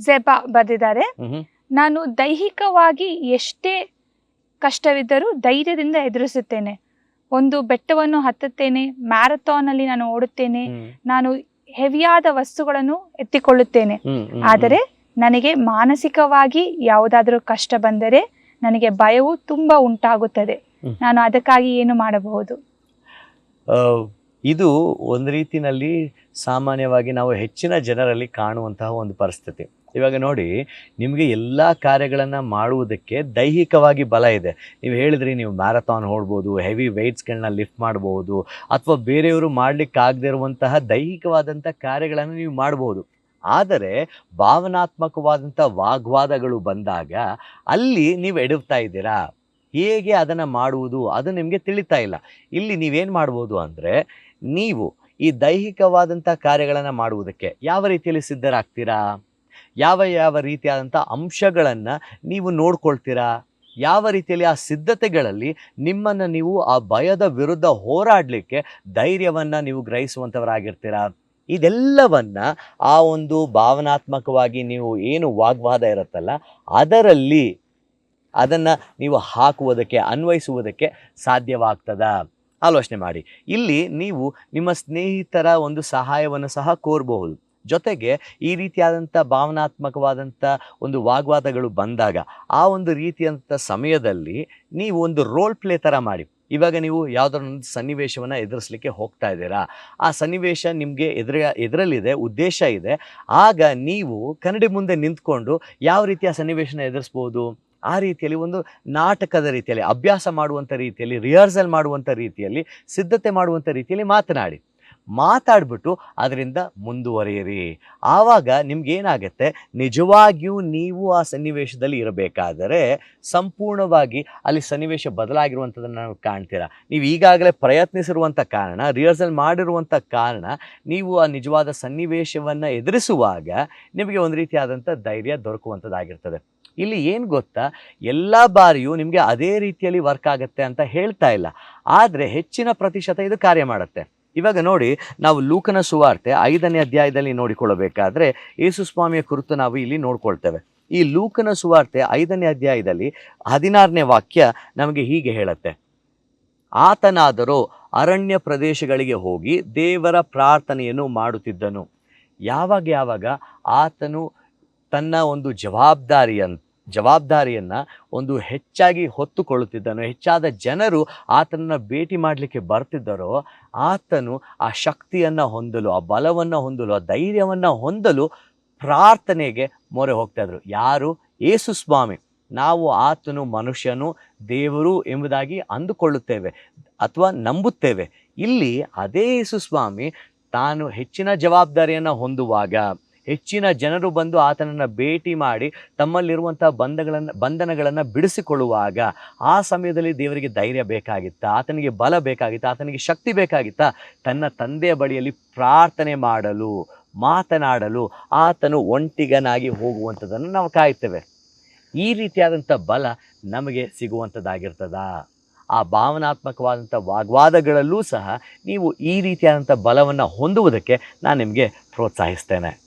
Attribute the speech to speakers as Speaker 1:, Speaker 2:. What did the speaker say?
Speaker 1: ಜೆಬಾ ಬರೆದಿದ್ದಾರೆ. ನಾನು ದೈಹಿಕವಾಗಿ ಎಷ್ಟೇ ಕಷ್ಟವಿದ್ದರೂ ಧೈರ್ಯದಿಂದ ಎದುರಿಸುತ್ತೇನೆ. ಒಂದು ಬೆಟ್ಟವನ್ನು ಹತ್ತುತ್ತೇನೆ ಮ್ಯಾರಥಾನ್ ಅಲ್ಲಿ ನಾನು ಓಡುತ್ತೇನೆ ನಾನು ಹೆವಿಯಾದ ವಸ್ತುಗಳನ್ನು ಎತ್ತಿಕೊಳ್ಳುತ್ತೇನೆ. ಆದರೆ ನನಗೆ ಮಾನಸಿಕವಾಗಿ ಯಾವುದಾದರೂ ಕಷ್ಟ ಬಂದರೆ ನನಗೆ ಭಯವು ತುಂಬಾ ಉಂಟಾಗುತ್ತದೆ. ನಾನು ಅದಕ್ಕಾಗಿ ಏನು ಮಾಡಬಹುದು?
Speaker 2: ಇದು ಒಂದು ರೀತಿಯಲ್ಲಿ ಸಾಮಾನ್ಯವಾಗಿ ನಾವು ಹೆಚ್ಚಿನ ಜನರಲ್ಲಿ ಕಾಣುವಂತಹ ಒಂದು ಪರಿಸ್ಥಿತಿ. ಇವಾಗ ನೋಡಿ, ನಿಮಗೆ ಎಲ್ಲ ಕಾರ್ಯಗಳನ್ನು ಮಾಡುವುದಕ್ಕೆ ದೈಹಿಕವಾಗಿ ಬಲ ಇದೆ. ನೀವು ಹೇಳಿದ್ರಿ ನೀವು ಮ್ಯಾರಥಾನ್ ಓಡ್ಬೋದು ಹೆವಿ ವೆಯ್ಟ್ಸ್ಗಳನ್ನ ಲಿಫ್ಟ್ ಮಾಡ್ಬೋದು, ಅಥವಾ ಬೇರೆಯವರು ಮಾಡಲಿಕ್ಕಾಗದೇ ಇರುವಂತಹ ದೈಹಿಕವಾದಂಥ ಕಾರ್ಯಗಳನ್ನು ನೀವು ಮಾಡ್ಬೋದು. ಆದರೆ ಭಾವನಾತ್ಮಕವಾದಂಥ ವಾಗ್ವಾದಗಳು ಬಂದಾಗ ಅಲ್ಲಿ ನೀವು ಎಡುಪ್ತಾ ಇದ್ದೀರಾ? ಹೇಗೆ ಅದನ್ನು ಮಾಡುವುದು ಅದು ನಿಮಗೆ ತಿಳಿತಾ ಇಲ್ಲ. ಇಲ್ಲಿ ನೀವೇನು ಮಾಡ್ಬೋದು ಅಂದರೆ ನೀವು ಈ ದೈಹಿಕವಾದಂಥ ಕಾರ್ಯಗಳನ್ನು ಮಾಡುವುದಕ್ಕೆ ಯಾವ ರೀತಿಯಲ್ಲಿ ಸಿದ್ಧರಾಗ್ತೀರಾ? ಯಾವ ಯಾವ ರೀತಿಯಾದಂಥ ಅಂಶಗಳನ್ನು ನೀವು ನೋಡ್ಕೊಳ್ತೀರಾ? ಯಾವ ರೀತಿಯಲ್ಲಿ ಆ ಸಿದ್ಧತೆಗಳಲ್ಲಿ ನಿಮ್ಮನ್ನು ನೀವು ಆ ಭಯದ ವಿರುದ್ಧ ಹೋರಾಡಲಿಕ್ಕೆ ಧೈರ್ಯವನ್ನು ನೀವು ಗ್ರಹಿಸುವಂಥವರಾಗಿರ್ತೀರಾ ಇದೆಲ್ಲವನ್ನ ಆ ಒಂದು ಭಾವನಾತ್ಮಕವಾಗಿ ನೀವು ಏನು ವಾಗ್ವಾದ ಇರುತ್ತಲ್ಲ, ಅದರಲ್ಲಿ ಅದನ್ನು ನೀವು ಹಾಕುವುದಕ್ಕೆ, ಅನ್ವಯಿಸುವುದಕ್ಕೆ ಸಾಧ್ಯವಾಗ್ತದ. ಆಲೋಚನೆ ಮಾಡಿ. ಇಲ್ಲಿ ನೀವು ನಿಮ್ಮ ಸ್ನೇಹಿತರ ಒಂದು ಸಹಾಯವನ್ನು ಸಹ ಕೋರಬಹುದು. ಜೊತೆಗೆ ಈ ರೀತಿಯಾದಂಥ ಭಾವನಾತ್ಮಕವಾದಂಥ ಒಂದು ವಾಗ್ವಾದಗಳು ಬಂದಾಗ ಆ ಒಂದು ರೀತಿಯಂಥ ಸಮಯದಲ್ಲಿ ನೀವು ಒಂದು ರೋಲ್ ಪ್ಲೇ ಥರ ಮಾಡಿ. ಇವಾಗ ನೀವು ಯಾವುದರ ಒಂದು ಸನ್ನಿವೇಶವನ್ನು ಎದುರಿಸಲಿಕ್ಕೆ ಹೋಗ್ತಾ ಇದ್ದೀರಾ? ಆ ಸನ್ನಿವೇಶ ನಿಮಗೆ ಎದುರ, ಎದುರಲ್ಲಿದೆ, ಉದ್ದೇಶ ಇದೆ. ಆಗ ನೀವು ಕನ್ನಡಿ ಮುಂದೆ ನಿಂತ್ಕೊಂಡು ಯಾವ ರೀತಿಯ ಸನ್ನಿವೇಶನ ಎದುರಿಸ್ಬೋದು? ಆ ರೀತಿಯಲ್ಲಿ ಒಂದು ನಾಟಕದ ರೀತಿಯಲ್ಲಿ, ಅಭ್ಯಾಸ ಮಾಡುವಂಥ ರೀತಿಯಲ್ಲಿ ರಿಹರ್ಸಲ್ ಮಾಡುವಂಥ ರೀತಿಯಲ್ಲಿ, ಸಿದ್ಧತೆ ಮಾಡುವಂಥ ರೀತಿಯಲ್ಲಿ ಮಾತನಾಡಿ. ಮಾತಾಡ್ಬಿಟ್ಟು ಅದರಿಂದ ಮುಂದುವರಿಯಿರಿ. ಆವಾಗ ನಿಮ್ಗೇನಾಗತ್ತೆ? ನಿಜವಾಗಿಯೂ ನೀವು ಆ ಸನ್ನಿವೇಶದಲ್ಲಿ ಇರಬೇಕಾದರೆ ಸಂಪೂರ್ಣವಾಗಿ ಅಲ್ಲಿ ಸನ್ನಿವೇಶ ಬದಲಾಗಿರುವಂಥದ್ದನ್ನು ನಾವು ಕಾಣ್ತೀರಾ. ನೀವು ಈಗಾಗಲೇ ಪ್ರಯತ್ನಿಸಿರುವಂಥ ಕಾರಣ ರಿಹರ್ಸಲ್ ಮಾಡಿರುವಂಥ ಕಾರಣ, ನೀವು ಆ ನಿಜವಾದ ಸನ್ನಿವೇಶವನ್ನು ಎದುರಿಸುವಾಗ ನಿಮಗೆ ಒಂದು ರೀತಿಯಾದಂಥ ಧೈರ್ಯ ದೊರಕುವಂಥದ್ದಾಗಿರ್ತದೆ. ಇಲ್ಲಿ ಏನು ಗೊತ್ತಾ? ಎಲ್ಲ ಬಾರಿಯೂ ನಿಮಗೆ ಅದೇ ರೀತಿಯಲ್ಲಿ ವರ್ಕ್ ಆಗುತ್ತೆ ಅಂತ ಹೇಳ್ತಾ ಇಲ್ಲ. ಆದರೆ ಹೆಚ್ಚಿನ ಪ್ರತಿಶತ ಇದು ಕಾರ್ಯ ಮಾಡುತ್ತೆ. ಇವಾಗ ನೋಡಿ, ನಾವು ಲೂಕನ ಸುವಾರ್ತೆ ಐದನೇ ಅಧ್ಯಾಯದಲ್ಲಿ ನೋಡಿಕೊಳ್ಳಬೇಕಾದ್ರೆ ಯೇಸು ಸ್ವಾಮಿಯ ಕುರಿತು ನಾವು ಇಲ್ಲಿ ನೋಡ್ಕೊಳ್ತೇವೆ. ಈ ಲೂಕನ ಸುವಾರ್ತೆ ಐದನೇ ಅಧ್ಯಾಯದಲ್ಲಿ ಹದಿನಾರನೇ ವಾಕ್ಯ ನಮಗೆ ಹೀಗೆ ಹೇಳುತ್ತೆ. ಆತನಾದರೂ ಅರಣ್ಯ ಪ್ರದೇಶಗಳಿಗೆ ಹೋಗಿ ದೇವರ ಪ್ರಾರ್ಥನೆಯನ್ನು ಮಾಡುತ್ತಿದ್ದನು. ಯಾವಾಗ ಯಾವಾಗ? ಆತನು ತನ್ನ ಒಂದು ಜವಾಬ್ದಾರಿಯನ್ ಜವಾಬ್ದಾರಿಯನ್ನು ಒಂದು ಹೆಚ್ಚಾಗಿ ಹೊತ್ತುಕೊಳ್ಳುತ್ತಿದ್ದನು. ಹೆಚ್ಚಾದ ಜನರು ಆತನನ್ನು ಭೇಟಿ ಮಾಡಲಿಕ್ಕೆ ಬರ್ತಿದ್ದರೋ, ಆತನು ಆ ಶಕ್ತಿಯನ್ನು ಹೊಂದಲು, ಆ ಬಲವನ್ನು ಹೊಂದಲು, ಆ ಧೈರ್ಯವನ್ನು ಹೊಂದಲು ಪ್ರಾರ್ಥನೆಗೆ ಮೊರೆ ಹೋಗ್ತಾಯಿದ್ರು. ಯಾರು? ಏಸು ಸ್ವಾಮಿ. ನಾವು ಆತನು ಮನುಷ್ಯನು, ದೇವರು ಎಂಬುದಾಗಿ ಅಂದುಕೊಳ್ಳುತ್ತೇವೆ ಅಥವಾ ನಂಬುತ್ತೇವೆ. ಇಲ್ಲಿ ಅದೇ ಯೇಸು ಸ್ವಾಮಿ ತಾನು ಹೆಚ್ಚಿನ ಜವಾಬ್ದಾರಿಯನ್ನು ಹೊಂದುವಾಗ ಹೆಚ್ಚಿನ ಜನರು ಬಂದು ಆತನನ್ನು ಭೇಟಿ ಮಾಡಿ ತಮ್ಮಲ್ಲಿರುವಂಥ ಬಂಧಗಳನ್ನು, ಬಂಧನಗಳನ್ನು ಬಿಡಿಸಿಕೊಳ್ಳುವಾಗ ಆ ಸಮಯದಲ್ಲಿ ದೇವರಿಗೆ ಧೈರ್ಯ ಬೇಕಾಗಿತ್ತ, ಆತನಿಗೆ ಬಲ ಬೇಕಾಗಿತ್ತಾ, ಆತನಿಗೆ ಶಕ್ತಿ ಬೇಕಾಗಿತ್ತಾ ತನ್ನ ತಂದೆಯ ಬಳಿಯಲ್ಲಿ ಪ್ರಾರ್ಥನೆ ಮಾಡಲು, ಮಾತನಾಡಲು ಆತನು ಒಂಟಿಗನಾಗಿ ಹೋಗುವಂಥದ್ದನ್ನು ನಾವು ಕಾಯುತ್ತೇವೆ. ಈ ರೀತಿಯಾದಂಥ ಬಲ ನಮಗೆ ಸಿಗುವಂಥದ್ದಾಗಿರ್ತದ. ಆ ಭಾವನಾತ್ಮಕವಾದಂಥ ವಾಗ್ವಾದಗಳಲ್ಲೂ ಸಹ ನೀವು ಈ ರೀತಿಯಾದಂಥ ಬಲವನ್ನು ಹೊಂದುವುದಕ್ಕೆ ನಾನು ನಿಮಗೆ ಪ್ರೋತ್ಸಾಹಿಸ್ತೇನೆ.